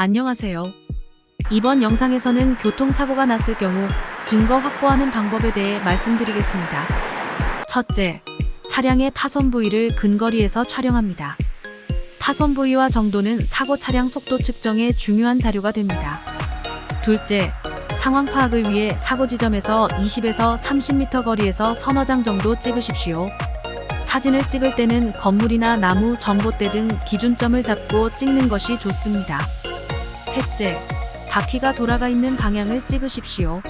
안녕하세요. 이번 영상에서는 교통사고가 났을 경우 증거 확보하는 방법에 대해 말씀드리겠습니다. 첫째, 차량의 파손 부위를 근거리에서 촬영합니다. 파손 부위와 정도는 사고 차량 속도 측정에 중요한 자료가 됩니다. 둘째, 상황 파악을 위해 사고 지점에서 20에서 30m 거리에서 서너 장 정도 찍으십시오. 사진을 찍을 때는 건물이나 나무, 전봇대 등 기준점을 잡고 찍는 것이 좋습니다. 셋째, 바퀴가 돌아가 있는 방향을 찍으십시오.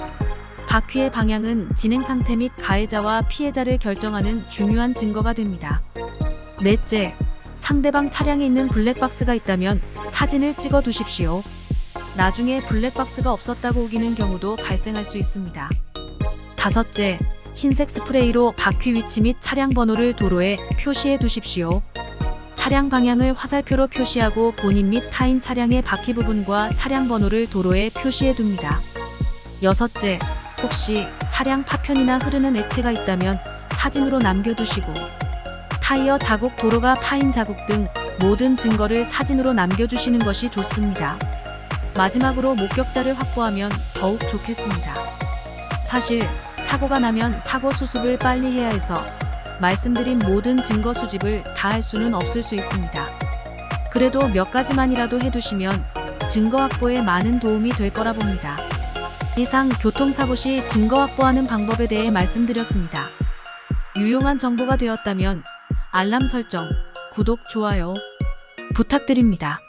바퀴의 방향은 진행 상태 및 가해자와 피해자를 결정하는 중요한 증거가 됩니다. 넷째, 상대방 차량에 있는 블랙박스가 있다면 사진을 찍어 두십시오. 나중에 블랙박스가 없었다고 우기는 경우도 발생할 수 있습니다. 다섯째, 흰색 스프레이로 바퀴 위치 및 차량 번호를 도로에 표시해 두십시오. 차량 방향을 화살표로 표시하고 본인 및 타인 차량의 바퀴 부분과 차량 번호를 도로에 표시해 둡니다. 여섯째, 혹시 차량 파편이나 흐르는 액체가 있다면 사진으로 남겨두시고 타이어 자국, 도로가 파인 자국 등 모든 증거를 사진으로 남겨주시는 것이 좋습니다. 마지막으로 목격자를 확보하면 더욱 좋겠습니다. 사실 사고가 나면 사고 수습을 빨리 해야 해서 말씀드린 모든 증거 수집을 다 할 수는 없을 수 있습니다. 그래도 몇 가지만이라도 해두시면 증거 확보에 많은 도움이 될 거라 봅니다. 이상 교통사고 시 증거 확보하는 방법에 대해 말씀드렸습니다. 유용한 정보가 되었다면 알람 설정, 구독, 좋아요 부탁드립니다.